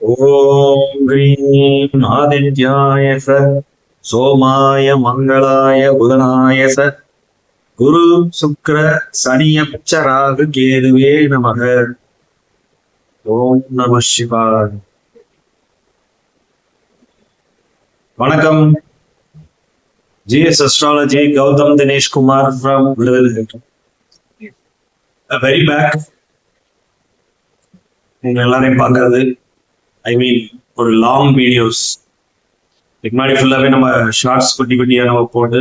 ஓம் ஹ்ரீம் ஆதித்யாய ச சோமாய மங்களாய புதனாய ச குரு சுக்ர சனியப்ச ராகு கேதுவே நமக. ஓம் நம சிவாய். வணக்கம். G S astrology Gautham Dineshkumar from very back உங்க எல்லாரையும் பார்க்கறது. ஐ மீன் ஒரு லாங் வீடியோஸ் இதுக்கு முன்னாடி ஃபுல்லாகவே நம்ம ஷார்ட்ஸ் குட்டி குட்டியாக நம்ம போட்டு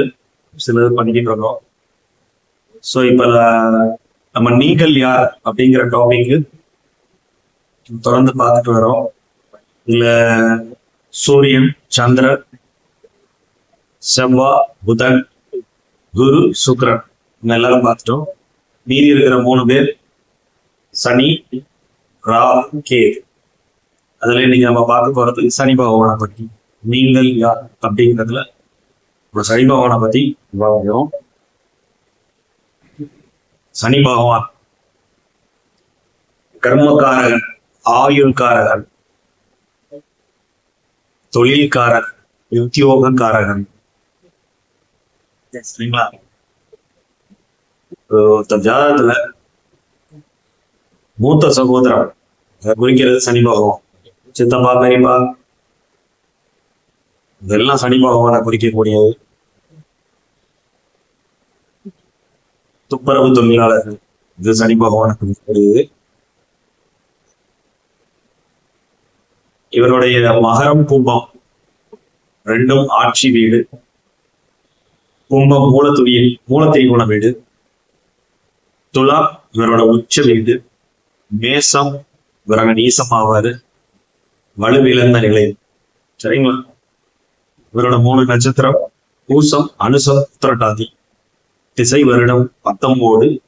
சிலது பண்ணிக்கிட்டு இருக்கோம் ஸோ இப்போ நம்ம நீங்கள் யார் அப்படிங்கிற டாபிக்கு தொடர்ந்து பார்த்துட்டு வரோம். இதில் சூரியன் சந்திரன் செவ்வா புதன் குரு சுக்ரன் இவங்க எல்லாரும் பார்த்துட்டோம். மீதி இருக்கிற மூணு பேர் சனி ராகு கேது. அதுல இன்னைக்கு நம்ம பார்க்க போறது சனி பகவானை பத்தி. நீங்கள் யார் அப்படிங்கிறதுல ஒரு சனி பகவானை பத்தி விவாதிக்கிறோம். சனி பகவான் கர்மக்காரகன் ஆயுள்காரகன் தொழில்காரன் உத்தியோகக்காரகன். சரிங்களா? ஜாதகத்துல மூத்த சகோதரன் அதை குறிக்கிறது சனி பகவான். சித்தப்பா பெரியப்பா இதெல்லாம் சனி பகவானை குறிக்கக்கூடியது. துப்புரவு தொழிலாளர்கள் இது சனி பகவானை குறிக்கக்கூடியது. இவருடைய மகரம் கும்பம் ரெண்டும் ஆட்சி வீடு. கும்பம் மூலத்துடியில் மூலத்திரிகோண வீடு. துலா இவரோட உச்ச வீடு. மேசம் இவரங்க நீசமாவாரு. வலுவிழந்த நிலை சரிங்களா? இவரோட மூணு நட்சத்திரம் பூசம் அனுசத்திரட்டாதி திசை வருடம் பத்தொன்பது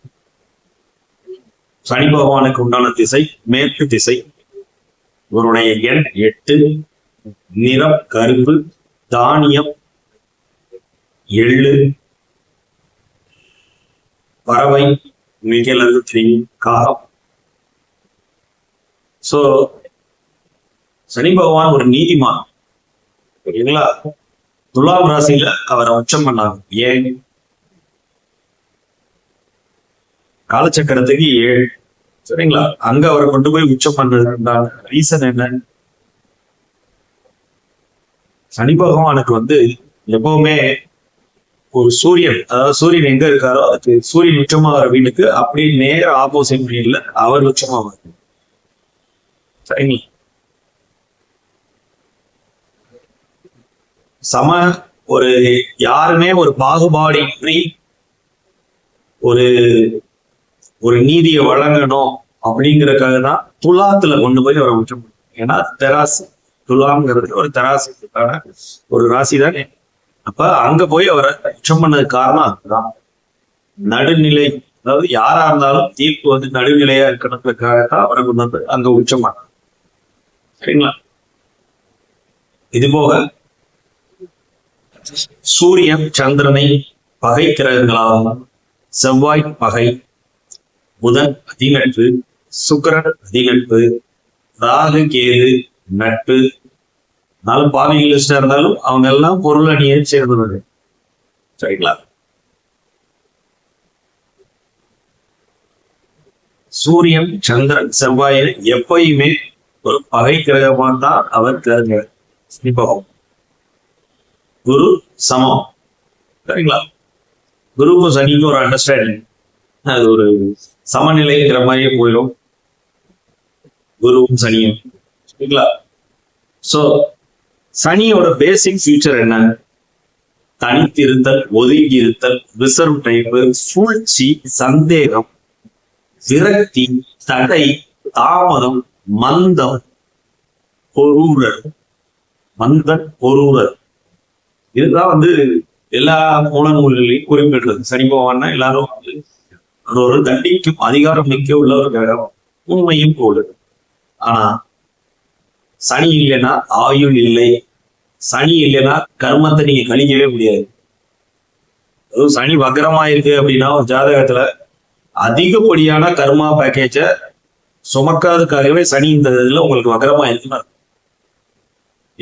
சனி பகவானுக்கு உண்டான திசை மேற்கு திசை. இவருடைய எண் எட்டு. நிறம் கருப்பு. தானியம் எள்ளு பறவை உங்களுக்கு தெரியும் காகம். சோ சனி பகவான் ஒரு நீதிமான். ஓகேங்களா துலாம் ராசியில அவரை உச்சம் பண்ணாங்க. ஏன்? காலச்சக்கரத்துக்கு ஏழு. சரிங்களா? அங்க அவரை கொண்டு போய் உச்சம் பண்றதுக்கான ரீசன் என்ன? சனி பகவானுக்கு வந்து எப்பவுமே ஒரு சூரியன் அதாவது சூரியன் எங்க இருக்காரோ அதுக்கு சூரியன் உச்சமாகிற வீட்டுக்கு அப்படியே நேர ஆப்போசிட் வீட்ல அவர் உச்சமாவாரு. சரிங்களா? சம ஒரு யாருமே ஒரு பாகுபாடின்றி ஒரு ஒரு நீதியை வழங்கணும் அப்படிங்கறதுக்காக தான் துலாத்துல கொண்டு போய் அவரை உச்சம் ஏன்னா தெராசு துலாங்கிறது ஒரு தெராசுக்கான ஒரு ராசி தானே அப்ப அங்க போய் அவரை உச்சம் பண்ணது காரணம் அதுதான். நடுநிலை அதாவது யாரா இருந்தாலும் தீர்ப்பு வந்து நடுநிலையா இருக்கணுங்கிறதுக்காக தான் அவரை கொண்டு வந்து அங்க உச்சம் பண்ண சரிங்களா? இது போக சூரியன் சந்திரனை பகை கிரகங்களாகவும் செவ்வாய் பகை புதன் அதிநட்பு சுக்கரன் அதிநட்பு ராகு கேது நட்பு. நாலும் பாவிகள் இருந்தாலும் அவங்க எல்லாம் பொருள் அணியை சேர்ந்தவர்கள். சரிங்களா? சூரியன் சந்திரன் செவ்வாயை எப்பயுமே ஒரு பகை கிரகமாக தான் அவர் தேர்ந்த குரு சமம். சரிங்களா? குருவுக்கும் சனிக்கும் ஒரு அண்டர்ஸ்டாண்டிங் அது ஒரு சமநிலைங்கிற மாதிரியே போயிடும். குருவும் சனியும். சரிங்களா? சோ சனியோட பேசிக் ஃபியூச்சர் என்ன? தனித்திருத்தல் ஒதுங்கி இருத்தல் ரிசர்வ் டைப் சூழ்ச்சி சந்தேகம் விரக்தி தடை தாமதம் மந்தம் பொருளர் மந்தன் பொருளர் இதுதான் வந்து எல்லா மூல நூல்களையும் குறிப்பிடுறது. சனி பகவான்னா எல்லாரும் வந்து ஒரு ஒரு தண்டிக்கும் அதிகாரம் மிக்க உள்ள ஒரு கிரகம் உண்மையும் போடுது ஆனா சனி இல்லைன்னா ஆயுள் இல்லை. சனி இல்லைன்னா கர்மத்தை நீங்க கணிக்கவே முடியாது. அதுவும் சனி வக்கரமா இருக்கு அப்படின்னா ஒரு ஜாதகத்துல அதிகப்படியான கர்மா பேக்கேஜ சுமக்காததுக்காகவே சனி இந்த இதுல உங்களுக்கு வக்கரமா இருக்குன்னு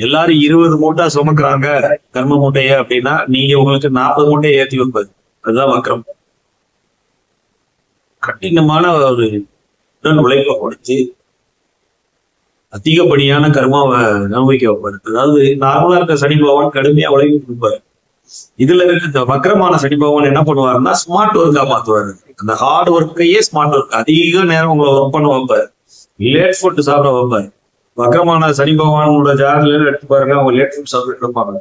எல்லாரும் இருபது மூட்டை சுமக்குறாங்க கர்ம மூட்டைய அப்படின்னா நீங்க உங்களுக்கு நாற்பது மூட்டையை ஏத்தி வைப்பது. அதுதான் வக்கரம் கடினமான ஒரு உடல் உழைப்பை கொடுத்து அதிகப்படியான கர்மாவை அனுபவிக்க வைப்பாரு அதாவது நார்மலா இருக்க சனி பகவான் கடுமையா உழைப்பு கொடுப்பாரு. இதுல இருக்க இந்த வக்கரமான சனி பகவான் என்ன பண்ணுவாருன்னா ஸ்மார்ட் ஒர்க்கா மாத்துவாரு. அந்த ஹார்ட் ஒர்க்கையே ஸ்மார்ட் ஒர்க் அதிக நேரம் உங்களை ஒர்க் பண்ண வைப்பாரு. லேட் ஃபுட் சாப்பிட வைப்பாரு. வக்ரமான சனி பகவானோட ஜாதகத்துல எடுத்து பாருங்க அவங்க லேட் ஃபுட் சாப்பிட்டு இருப்பாங்க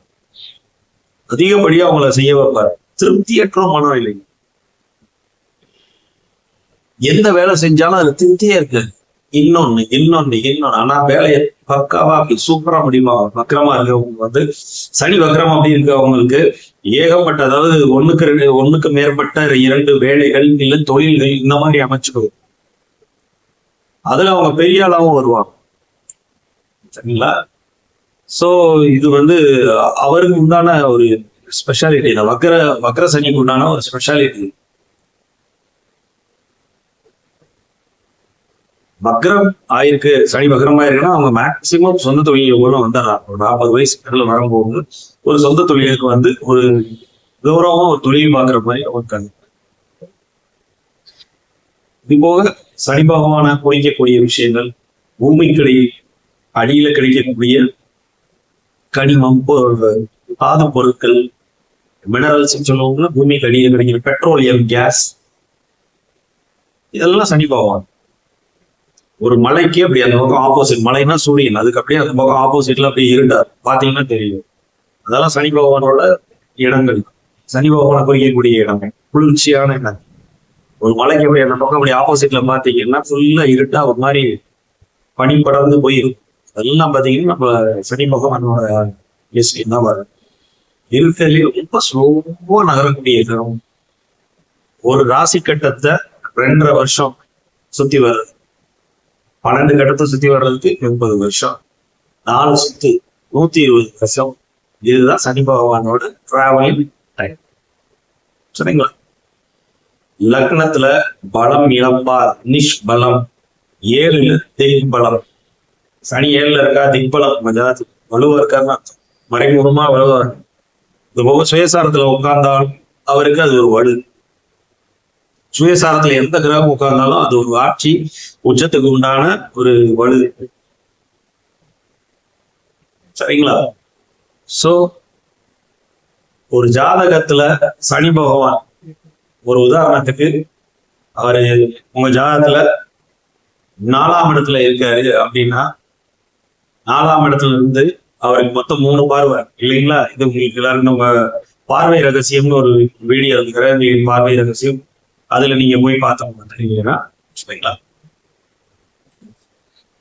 அதிகப்படியா அவங்கள செய்ய வைப்பாரு. திருப்தியற்ற மனம் இல்லை எந்த வேலை செஞ்சாலும் அது திருப்தியே இருக்கு இன்னொன்னு இன்னொன்னு இன்னொன்னு. ஆனா வேலையை பக்காவா அப்படி சூப்பரா முடியுமா? வக்கரமா இருக்கவங்க வந்து சனி வக்கரம் அப்படி இருக்கவங்களுக்கு ஏகப்பட்ட அதாவது ஒண்ணுக்கு ரெண்டு ஒண்ணுக்கு மேற்பட்ட இரண்டு வேலைகள் இல்லை தொழில்கள் இந்த மாதிரி அமைச்சுக்கணும். அதுல அவங்க பெரிய ஆளாவும் வருவாங்க. சரிங்களா? ஸோ இது வந்து அவருக்கு உண்டான ஒரு ஸ்பெஷாலிட்டி இந்த வக்ர வக்ர சனிக்கு உண்டான ஒரு ஸ்பெஷாலிட்டி வக்ரம் ஆயிருக்கு சனி வக்ரம் ஆயிருக்குன்னா அவங்க மேக்சிமம் சொந்த தொழில் கூட வந்துடுறாங்க ஒரு நாற்பது வயசு மேல வரும்போது ஒரு சொந்த தொழிலுக்கு வந்து ஒரு கௌரவமா ஒரு தொழில் பாக்குற மாதிரி ஒரு கண் இது போக சனி பகவான குறிக்கக்கூடிய விஷயங்கள் பூமிக்கடி அடியில கிடைக்கக்கூடிய கனிமம் பொ- பொருட்கள் மினரல்ஸ் சொல்லுவாங்க பூமிக்கு அடியில் கிடைக்கிற பெட்ரோலியம் கேஸ் இதெல்லாம் சனி பகவான் ஒரு மலைக்கு அப்படி அந்த பக்கம் ஆப்போசிட் மலைன்னா சூரியன். அதுக்கு அப்படியே அந்த பக்கம் ஆப்போசிட்ல அப்படியே இருட்டார் பாத்தீங்கன்னா தெரியும். அதெல்லாம் சனி பகவானோட இடங்கள். சனி பகவானை குறிக்கக்கூடிய இடங்கள். குளிர்ச்சியான இடம் ஒரு மலைக்கு அப்படி அந்த பக்கம் அப்படி ஆப்போசிட்ல பாத்தீங்கன்னா ஃபுல்லா இருட்டா ஒரு மாதிரி பனி படர்ந்து போயிருக்கும். அதெல்லாம் பாத்தீங்கன்னா நம்ம சனி பகவானோட ஹிஸ்டரி தான் வரும். இருக்கிறதுலே ரொம்ப ஸ்லோவா நகரக்கூடிய இடம். ஒரு ராசி கட்டத்தை ரெண்டரை வருஷம் சுத்தி வர்றது. பன்னெண்டு கட்டத்தை சுத்தி வர்றதுக்கு எண்பது வருஷம். நாலு சுத்து நூத்தி இருபது வருஷம். இதுதான் சனி பகவானோட டிராவலிங் டைம் சரிங்களா? லக்னத்துல பலம் இழப்பார். நிஷ் பலம் ஏழுல திக் பலம். சனி ஏழுல இருக்கா திக்பலம் மஜாத் வலுவா இருக்காருன்னா மறைமுகமா வலுவா இது போக சுயசாரத்துல உட்கார்ந்தால் அவருக்கு அது ஒரு வலு. சுயசாரத்துல எந்த கிரகம் உட்கார்ந்தாலும் அது ஒரு ஆட்சி உச்சத்துக்கு உண்டான ஒரு வலு. சரிங்களா? சோ ஒரு ஜாதகத்துல சனி பகவான் ஒரு உதாரணத்துக்கு அவரு உங்க ஜாதகத்துல நாலாம் இடத்துல இருக்காரு அப்படின்னா நாலாம் இடத்துல இருந்து அவருக்கு மொத்தம் மூணு பார்வை. இல்லைங்களா? இது உங்களுக்கு எல்லாரும் நம்ம பார்வை ரகசியம்னு ஒரு வீடியோ இருக்கிற பார்வை ரகசியம். அதுல நீங்க போய் பார்த்தவங்க தெரியுங்கன்னா சரிங்களா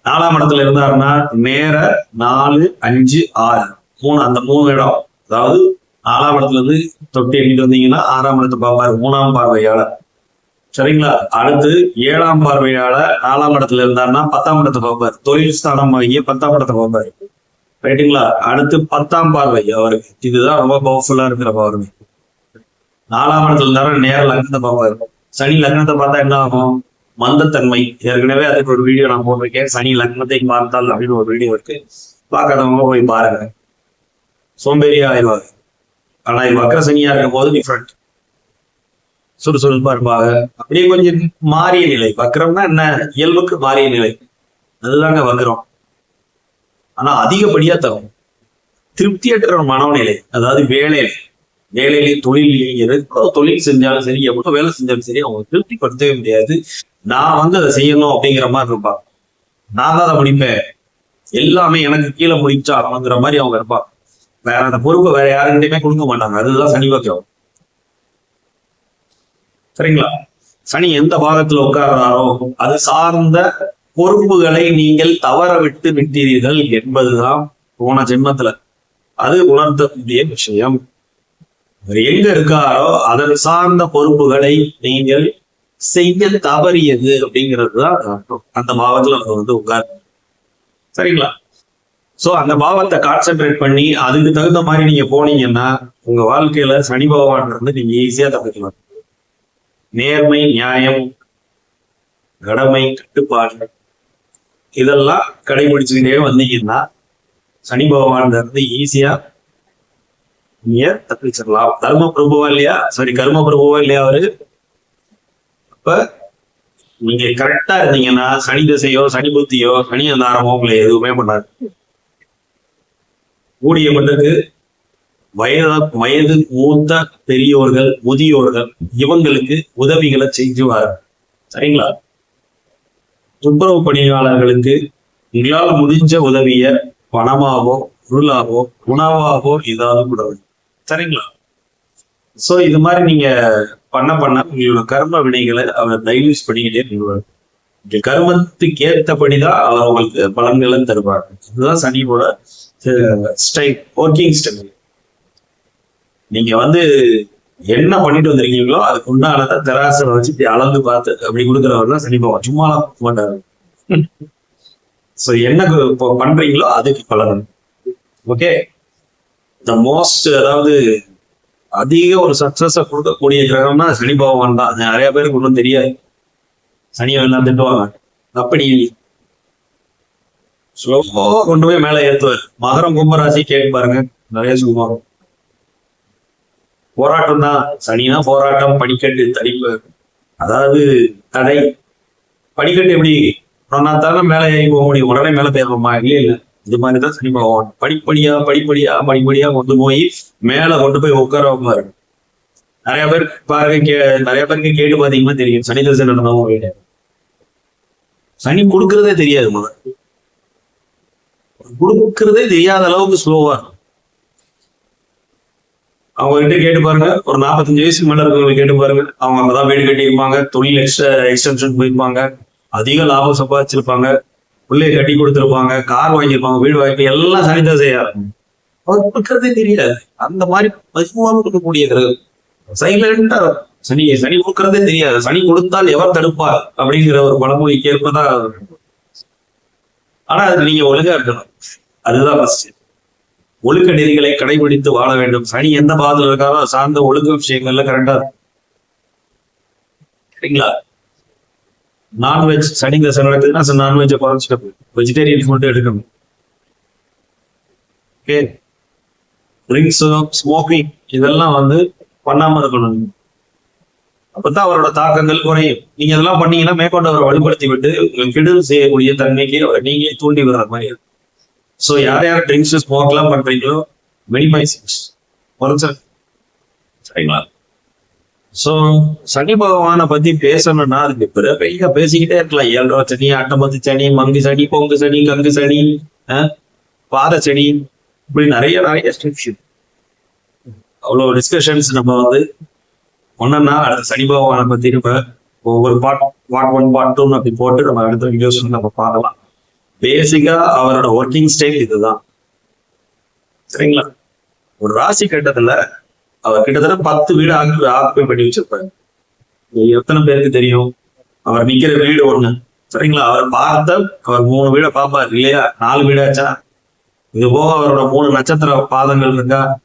நாலாம் இடத்துல இருந்தாருன்னா நேர நாலு அஞ்சு ஆறு. மூணு அந்த மூணு இடம். அதாவது நாலாம் இடத்துல இருந்து தொட்டி எடுத்துட்டு வந்தீங்கன்னா ஆறாம் இடத்தை பார்ப்பாரு. மூணாம் பார்வையாளர். சரிங்களா? அடுத்து ஏழாம் பார்வையால நாலாம் இடத்துல இருந்தாருன்னா பத்தாம் இடத்தை பார்ப்பாரு தொழில் ஸ்தானம் ஆகிய பத்தாம் இடத்தை பார்ப்பாரு ரைட்டுங்களா? அடுத்து பத்தாம் பார்வை அவருக்கு. இதுதான் ரொம்ப பவர்ஃபுல்லா இருக்கிற பார்வை. நாலாம் இடத்துல இருந்தாரு நேர லக்னத்தை பார்ப்பாரு சனி லக்னத்தை பார்த்தா என்ன ஆகும்? மந்தத்தன்மை. ஏற்கனவே அதுக்கு ஒரு வீடியோ நான் போட்டிருக்கேன். சனி லக்னத்தை பார்த்தால் அப்படின்னு ஒரு வீடியோ இருக்கு. பார்க்காதவங்க போய் பாருங்க. சோம்பேறியா ஆயிடுவாங்க ஆனா இது வக்கர சனியா இருக்கும் போது டிஃப்ரெண்ட் சுறுசுறுப்பா இருப்பாங்க அப்படியே கொஞ்சம் மாறிய நிலை. வக்கரம்னா என்ன? இயல்புக்கு மாறிய நிலை. அதுதாங்க வக்கரம். ஆனா அதிகப்படியா தரும் திருப்தியற்ற ஒரு மனநிலை. அதாவது வேலையில. வேலையிலே தொழில் எவ்வளவு தொழில் செஞ்சாலும் சரி எவ்வளவு வேலை செஞ்சாலும் சரி அவங்க திருப்திப்படுத்தவே முடியாது. நான் வந்து அதை செய்யணும் அப்படிங்கிற மாதிரி இருப்பாங்க. நான் தான் அதை முடிப்பேன். எல்லாமே எனக்கு கீழே முடிச்சா அப்படிங்கிற மாதிரி அவங்க இருப்பாங்க. வேற அந்த பொறுப்பை வேற யாருக்கிட்டையுமே கொடுக்க மாட்டாங்க. அதுதான் சனி வக்கம் சரிங்களா? சனி எந்த பாகத்துல உட்கார்றாரோ அது சார்ந்த பொறுப்புகளை நீங்கள் தவற விட்டு விட்டீர்கள் என்பதுதான் போன ஜென்மத்துல. அது உணர்த்தக்கூடிய விஷயம். அவர் எங்க இருக்காரோ அதன் சார்ந்த பொறுப்புகளை நீங்கள் செய்ய தவறியது அப்படிங்கிறது தான் அந்த பாவத்துல அவங்க வந்து உட்கார். சரிங்களா? சோ அந்த பாவத்தை கான்சென்ட்ரேட் பண்ணி அதுக்கு தகுந்த மாதிரி நீங்க போனீங்கன்னா உங்க வாழ்க்கையில சனி பகவான் இருந்து நீங்க ஈஸியா தப்பிக்கலாம். நேர்மை நியாயம் கடமை கட்டுப்பாடு இதெல்லாம் கடைபிடிச்சுக்கிட்டே வந்தீங்கன்னா சனி பகவான் இருந்து ஈஸியா நீங்க தப்பிச்சிடலாம். தர்ம பிரபுவா இல்லையா? சாரி கர்ம பிரபுவா இல்லையா அவரு? அப்ப நீங்க கரெக்டா இருந்தீங்கன்னா சனி திசையோ சனி புத்தியோ சனி அந்தாரமோ உங்களை எதுவுமே பண்ணாது. கூடிய மட்டுக்கு வயது வயது மூத்த பெரியோர்கள் முதியோர்கள் இவங்களுக்கு உதவிகளை செஞ்சுவார் சரிங்களா? துப்புரவு பணியாளர்களுக்கு உங்களால முடிஞ்ச உதவிய பணமாவோ பொருளாவோ உணவாவோ ஏதாவது கொடுங்க சரிங்களா? சோ இது மாதிரி நீங்க பண்ண பண்ண உங்களோட கர்ம வினைகளை அவர் டைல்யூஸ் பண்ணிக்கிட்டே இருப்பார். உங்க கர்மத்துக்கு ஏற்றபடிதான் அவர் உங்களுக்கு பலன்களை தருவார். இதுதான் சனியோட ஸ்டைல் ஒர்க்கிங் ஸ்டைல் நீங்க வந்து என்ன பண்ணிட்டு வந்திருக்கீங்களோ அதுக்கு உண்டானதை தெராசனை வச்சு இப்படி அளந்து பார்த்து அப்படி கொடுக்குறவர் தான் சனி பகவான். சும்மா மாட்டாரு. ஸோ என்ன இப்போ பண்றீங்களோ அதுக்கு பலன். ஓகே த மோஸ்ட் அதாவது அதிக ஒரு சக்சஸை கொடுக்கக்கூடிய கிரகம்னா சனி பகவான் தான். நிறைய பேருக்கு ஒன்றும் தெரியாது. சனியை எல்லாம் திட்டுவாங்க. அப்படி ஸ்லோவாக கொண்டு போய் மேலே ஏற்றுவார் மகரம் கும்பராசி கேட்டு பாருங்க. நிறைய சொல்லுவாங்க போராட்டம் தான் சனினா போராட்டம் படிக்கட்டு தடிப்பு. அதாவது தடை. படிக்கட்டு எப்படி? சொன்னா தானே மேலே ஏறி போக முடியும். உடனே மேலே தேவைமா இல்லையே இல்லை. இது மாதிரி தான் சனி பகவான். படிப்படியா படிப்படியா படிப்படியா கொண்டு போய் மேலே கொண்டு போய் உட்கார வைப்பாரு. நிறைய பேர் பாருங்க கே நிறைய பேருக்கு கேட்டு பாத்தீங்கன்னா தெரியும். சனி தசை நடந்தவங்க வீடு சனி கொடுக்கறதே தெரியாது முதல்ல. கொடுக்கறதே தெரியாத அளவுக்கு ஸ்லோவா அவங்க கிட்ட கேட்டு பாருங்க. ஒரு நாற்பத்தஞ்சு வயசுக்கு மேல இருக்கவங்க கேட்டு பாருங்க. அவங்க அங்கதான் வீடு கட்டியிருப்பாங்க. தொழில் எக்ஸ்ட்ரா எக்ஸ்டென்ஷன் போயிருப்பாங்க. அதிக லாபம் சம்பாதிச்சிருப்பாங்க. பிள்ளைய கட்டி கொடுத்துருப்பாங்க. கார் வாங்கியிருப்பாங்க. வீடு வாங்கி எல்லாம் சனிதா செய்ய அவர் கொடுக்கறதே தெரியாது. அந்த மாதிரி பசுமாவும் இருக்கக்கூடிய கிரகம். சைலண்டா சனி சனி கொடுக்கறதே தெரியாது. சனி கொடுத்தால் எவர் தடுப்பார்? அப்படிங்கிற ஒரு பழமொழிக்கு ஏற்பதான் ஆனா அது நீங்க ஒழுங்கா இருக்கணும். அதுதான் ஃபர்ஸ்ட் ஒழுக்க நெறிகளை கடைபிடித்து வாழ வேண்டும். சனி எந்த பாதத்தில் இருக்காரோ சார்ந்த ஒழுக்க விஷயங்கள்ல கரெக்டா சரிங்களா? நான்வெஜ் சனி தசை நடக்குதுன்னா நான்வெஜ்ஜை குறைச்சிட்டு வெஜிடேரியன் ஃபுட் எடுக்கணும். ஓகே ட்ரிங்க்ஸும் ஸ்மோக்கிங் இதெல்லாம் வந்து பண்ணாம இருக்கணும். அப்பதான் அவரோட தாக்கங்கள் குறையும். நீங்க இதெல்லாம் பண்ணீங்கன்னா மேற்கொண்டு அவரை வலுப்படுத்தி விட்டு கெடுதல் செய்யக்கூடிய தன்மைக்கு அவரை நீங்களே தூண்டி விடுற மாதிரி இருக்கும். ஸோ யார் யார் ட்ரிங்க்ஸ் ஸ்மோக்லாம் பண்றீங்களோ மினிமைசிங்ஸ் குறைச்சிரு சரிங்களா? ஸோ சனி பகவானை பத்தி பேசணும்னா அதுக்கு பிறகு பேசிக்கிட்டே இருக்கலாம். ஏழரை சனி அட்டமத்து சனி மங்கு சனி பொங்கு சனி கங்கு சனி பாத சனி இப்படி நிறைய நிறைய ஸ்ட்ரிக்ஷன் அவ்வளோ டிஸ்கஷன்ஸ் நம்ம வந்து ஒன்னா அடுத்த சனி பகவானை பத்தி நம்ம ஒவ்வொரு பார்ட் பார்ட் ஒன் பார்ட் டூன்னு அப்படி போட்டு நம்ம அடுத்த வீடியோஸ் நம்ம பார்க்கலாம். பேசிக்கா அவரோட ஒர்க்கிங் ஸ்டைல் இதுதான். சரிங்களா? ஒரு ராசி கட்டத்துல அவர் கிட்டத்தட்ட பத்து வீடு ஆக்கு ஆக்குப்பை பண்ணி வச்சிருப்பாரு. எத்தனை பேருக்கு தெரியும்? அவர் நிக்கிற வீடு ஒண்ணு. சரிங்களா? அவர் பார்த்த அவர் மூணு வீடை பார்ப்பார் இல்லையா? நாலு வீடாச்சா இது போக அவரோட மூணு நட்சத்திர பாதங்கள் இருக்கா?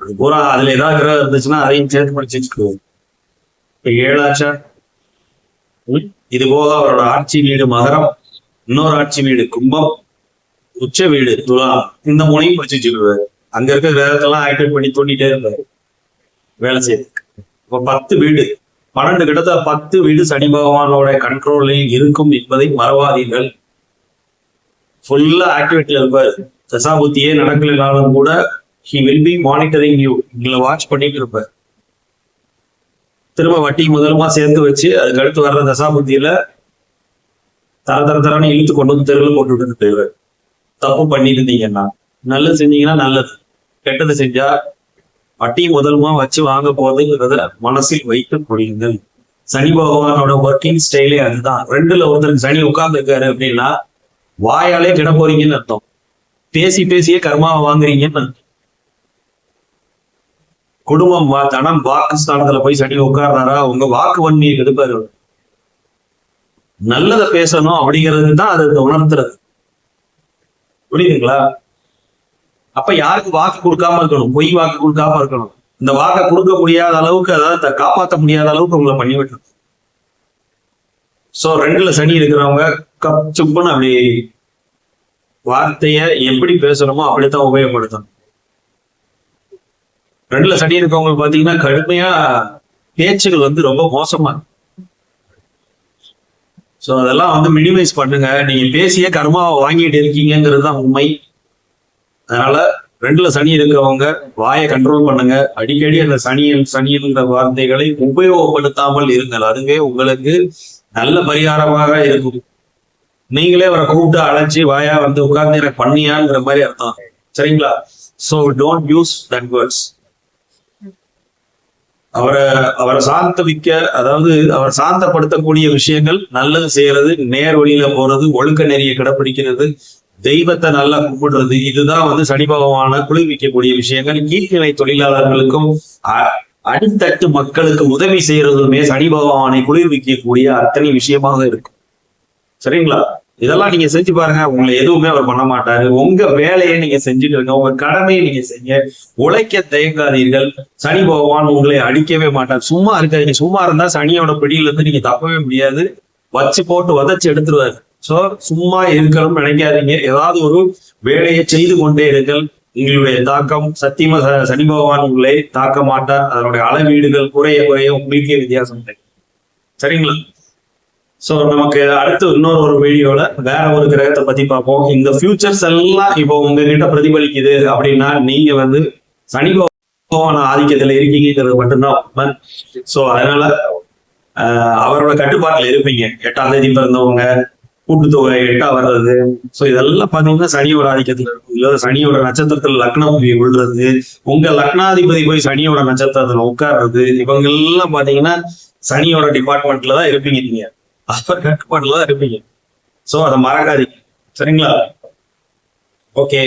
அது பூரா அதுல ஏதாவது கிரகம் இருந்துச்சுன்னா அதையும் சேர்த்து படிச்சு வச்சுக்குவோம். இப்ப ஏழாச்சா ம்? இது போக அவரோட ஆட்சி வீடு மகரம். இன்னொரு ஆட்சி வீடு கும்பம் உச்ச வீடு துலாம் இந்த மூணையும் படிச்சு வச்சுக்குவாரு. அங்க இருக்க கிரகத்தெல்லாம் ஆக்டிவேட் பண்ணி தோண்டிட்டே இருப்பாரு. வேலை செய்யுது இப்ப பத்து வீடு. பன்னெண்டு கிட்டத்தட்ட பத்து வீடு சனி பகவானோட கண்ட்ரோலில் இருக்கும் என்பதை மறவாதீர்கள். ஃபுல்லா ஆக்டிவேட்ல இருப்பாரு. தசாபுத்தியே நடக்கலைனாலும் கூட he will be monitoring you உங்களை வாட்ச் பண்ணிட்டு இருப்பார். திரும்ப வட்டி முதலுமா சேர்த்து வச்சு அதுக்கு அடுத்து வர்ற தசாபுத்தியில தர தர தரன்னு இழுத்து கொண்டு வந்து தெருவில் போட்டு விட்டுட்டு தப்பு தப்பு பண்ணியிருந்தீங்கன்னா நல்லது செஞ்சீங்கன்னா நல்லது. கெட்டது செஞ்சா வட்டி முதலுமா வச்சு வாங்க போறதுங்கிறத மனசில் வைத்து கொள்ளுங்கள். சனி பகவானோட ஒர்க்கிங் ஸ்டைலே அதுதான். ரெண்டுல ஒருத்தருக்கு சனி உட்கார்ந்து இருக்காரு அப்படின்னா வாயாலே கிட போறீங்கன்னு அர்த்தம். பேசி பேசியே கர்மாவை வாங்குறீங்கன்னு அர்த்தம். குடும்பம் வா- தனம் வாக்கு ஸ்தானத்துல போய் சனி உட்கார்றாரா? உங்க வாக்கு வன்மையை கெடுப்பாரு நல்லதை பேசணும் அப்படிங்கிறது தான் அது உணர்த்துறது. புரியுதுங்களா? அப்ப யாருக்கு வாக்கு கொடுக்காம இருக்கணும்? பொய் வாக்கு கொடுக்காம இருக்கணும். இந்த வாக்கை கொடுக்க முடியாத அளவுக்கு அதாவது காப்பாற்ற காப்பாத்த முடியாத அளவுக்கு உங்களை பண்ணி விட்டுரும் சோ ரெண்டுல சனி இருக்கிறவங்க கப் சுப்புன்னு அப்படி வார்த்தைய எப்படி பேசணுமோ அப்படித்தான் உபயோகப்படுத்தணும். ரெண்டுல சனி இருக்கவங்களுக்கு பாத்தீங்கன்னா கடுமையா பேச்சுகள் வந்து ரொம்ப மோசமா இருக்கு. ஸோ அதெல்லாம் வந்து மினிமைஸ் பண்ணுங்க. நீங்க பேசிய கர்மாவை வாங்கிட்டு இருக்கீங்கிறது தான் உண்மை. அதனால ரெண்டுல சனி இருக்கிறவங்க வாயை கண்ட்ரோல் பண்ணுங்க. அடிக்கடி அந்த சனியல் சனியல்ங்கிற வார்த்தைகளை உபயோகப்படுத்தாமல் இருங்கள். அதுவே உங்களுக்கு நல்ல பரிகாரமாக இருக்கும். நீங்களே அவரை கூப்பிட்டு அழைச்சி வாயா வந்து உட்கார்ந்து எனக்கு பண்ணியாங்கிற மாதிரி அர்த்தம். சரிங்களா? So don't use that words அவரை அவரை சாந்தவிக்க அதாவது அவரை சாந்தப்படுத்தக்கூடிய விஷயங்கள் நல்லது செய்யறது நேர் வழியில போறது ஒழுக்க நெறியை கடைப்பிடிக்கிறது தெய்வத்தை நல்லா கும்பிடுறது இதுதான் வந்து சனி பகவான குளிர்விக்கக்கூடிய விஷயங்கள். கீழ்நிலை தொழிலாளர்களுக்கும் அ- அடித்தட்டு மக்களுக்கு உதவி செய்யறதுமே சனி பகவானை குளிர்விக்கக்கூடிய அத்தனை விஷயமாக இருக்கும். சரிங்களா? இதெல்லாம் நீங்க செஞ்சு பாருங்க. உங்களை எதுவுமே அவர் பண்ண மாட்டாரு. உங்க வேலையை நீங்க செஞ்சுட்டு இருங்க. உங்க கடமையை நீங்க செய்ய உழைக்க தயங்காதீர்கள். சனி பகவான் உங்களை அடிக்கவே மாட்டார். சும்மா இருக்காதீங்க சும்மா இருந்தா சனியோட பிடியில இருந்து நீங்க தப்பவே முடியாது. வச்சு போட்டு வதச்சு எடுத்துருவாரு. சோ சும்மா இருக்கணும்னு நினைக்காதீங்க. ஏதாவது ஒரு வேலையை செய்து கொண்டே இருங்கள். உங்களுடைய தாக்கம் சத்தியமா சனி பகவான் உங்களை தாக்க மாட்டார். அதனுடைய அளவீடுகள் குறைய குறைய உங்களுக்கே வித்தியாசம் சரிங்களா? ஸோ நமக்கு அடுத்து இன்னொரு ஒரு வீடியோவில் வேற ஒரு கிரகத்தை பற்றி பார்ப்போம். இந்த ஃபியூச்சர்ஸ் எல்லாம் இப்போ உங்ககிட்ட பிரதிபலிக்குது அப்படின்னா நீங்கள் வந்து சனி ஆதிக்கத்தில் ஆதிக்கத்துல இருக்கீங்கிறது மட்டும்தான் உண்மை. அதனால அவரோட கட்டுப்பாட்டில் இருப்பீங்க. எட்டாம் தேதி பிறந்தவங்க கூட்டுத்தொகை எட்டா வர்றது. ஸோ இதெல்லாம் பார்த்தீங்கன்னா சனியோட ஆதிக்கத்தில் இருக்கும். இல்லை சனியோட நட்சத்திரத்தில் லக்னம் போய் விழுறது. உங்க லக்னாதிபதி போய் சனியோட நட்சத்திரத்தில் உட்கார்றது. இவங்க எல்லாம் பார்த்தீங்கன்னா சனியோட டிபார்ட்மெண்ட்ல தான் இருப்பீங்க நீங்க. அவர் கட்டுப்பாடுல தான் இருப்பீங்க ஸோ அதை மறக்காதீங்க. சரிங்களா? ஓகே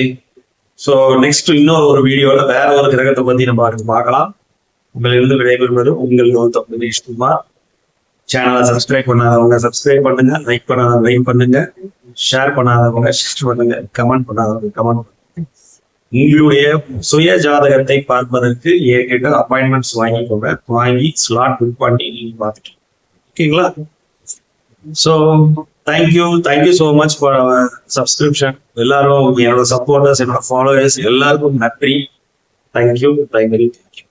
ஸோ நெக்ஸ்ட் இன்னொரு ஒரு வீடியோல வேற ஒரு கிரகத்தை பத்தி நம்ம அடுத்து பார்க்கலாம். உங்களிலிருந்து விடைபெறுவது உங்கள் கௌதம் தினேஷ் குமார். சேனலை சப்ஸ்கிரைப் பண்ணாதவங்க சப்ஸ்கிரைப் பண்ணுங்க. லைக் பண்ணாதவங்க லைக் பண்ணுங்க. ஷேர் பண்ணாதவங்க ஷேர் பண்ணுங்க. கமெண்ட் பண்ணாதவங்க கமெண்ட் பண்ணுங்க. உங்களுடைய சுய ஜாதகத்தை பார்ப்பதற்கு ஏற்கனவே அப்பாயின்மெண்ட்ஸ் வாங்கிக்கோங்க. வாங்கி ஸ்லாட் புக் பண்ணி நீங்க பார்த்துக்கலாம். ஓகேங்களா so thank you thank you so much for our subscription எல்லாரும் என்னோட சப்போர்ட்டர்ஸ் என்னோட ஃபாலோவர்ஸ் எல்லாருக்கும் நன்றி தேங்க்யூ தேங்க்யூ தேங்க்யூ